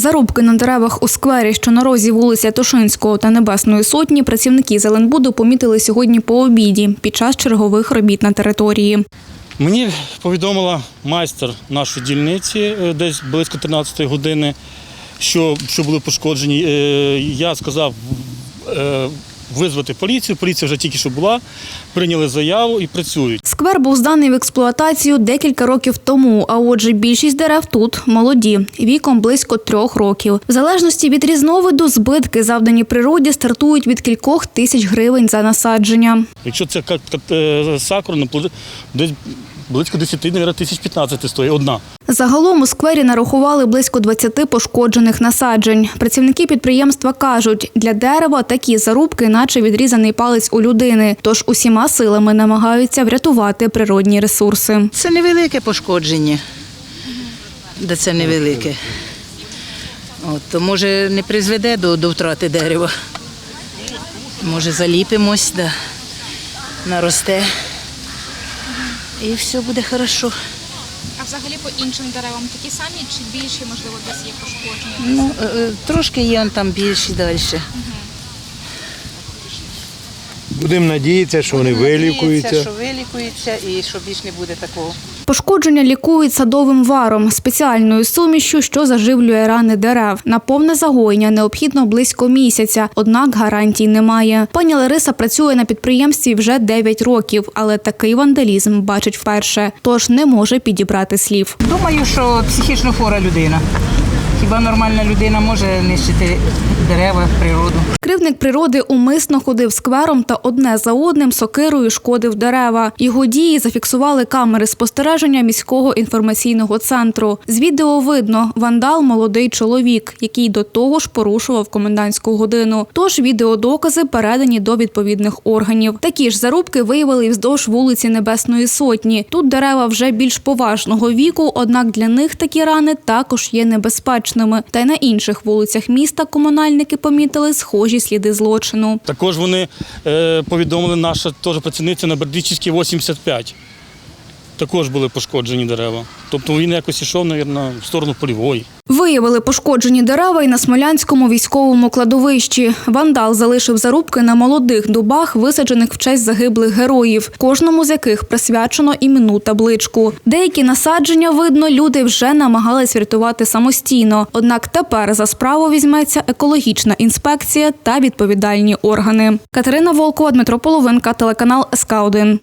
Зарубки на деревах у сквері, що на розі вулиця Тушинського та Небесної Сотні, працівники Зеленбуду помітили сьогодні по обіді під час чергових робіт на території. Мені повідомила майстер нашої дільниці е, десь близько 13 години, що, що були пошкоджені. Е, Я сказав е, визвати поліцію. Поліція вже тільки що була, прийняли заяву і працюють. Сквер був зданий в експлуатацію декілька років тому, а отже, більшість дерев тут молоді, віком близько трьох років. В залежності від різновиду збитки, завдані природі, стартують від кількох тисяч гривень за насадження. Якщо це е, сакура, ну, десь близько 10 мабуть, тисяч 15 стоїть одна. Загалом у сквері нарахували близько 20 пошкоджених насаджень. Працівники підприємства кажуть, для дерева такі зарубки, наче відрізаний палець у людини, тож усіма силами намагаються врятувати природні ресурси. Це невелике пошкодження. Де це невелике. От, то може не призведе до, до втрати дерева. Може заліпимось, да, наросте. І все буде хорошо. А взагалі по іншим деревам такі самі чи більші, можливо, десь є пошкодження? Ну, е, е, трошки є он там більші далі. Будемо надіятися, що вони вилікуються. Що вилікуються і що більше не буде такого. Пошкодження лікують садовим варом, спеціальною сумішю, що заживлює рани дерев. На повне загоєння необхідно близько місяця, однак гарантій немає. Пані Лариса працює на підприємстві вже 9 років, але такий вандалізм бачить вперше, тож не може підібрати слів. Думаю, що психічно хвора людина. Хіба нормальна людина може нищити дерева, природу? Кривник природи умисно ходив сквером та одне за одним сокирою шкодив дерева. Його дії зафіксували камери спостереження міського інформаційного центру. З відео видно вандал молодий чоловік, який до того ж порушував комендантську годину. Тож відеодокази передані до відповідних органів. Такі ж зарубки виявили і вздовж вулиці Небесної Сотні. Тут дерева вже більш поважного віку, однак для них такі рани також є небезпечними. Та й на інших вулицях міста комунальники помітили схожі сліди злочину. Також вони е, повідомили наша теж працівниця на Бердичівській 85. Також були пошкоджені дерева. Тобто він якось йшов, мабуть, в сторону полівої. Виявили пошкоджені дерева і на Смолянському військовому кладовищі. Вандал залишив зарубки на молодих дубах, висаджених в честь загиблих героїв, кожному з яких присвячено іменну табличку. Деякі насадження, видно, люди вже намагались врятувати самостійно. Однак тепер за справу візьметься екологічна інспекція та відповідальні органи. Катерина Волкова, Дмитро Половинка, телеканал СК 1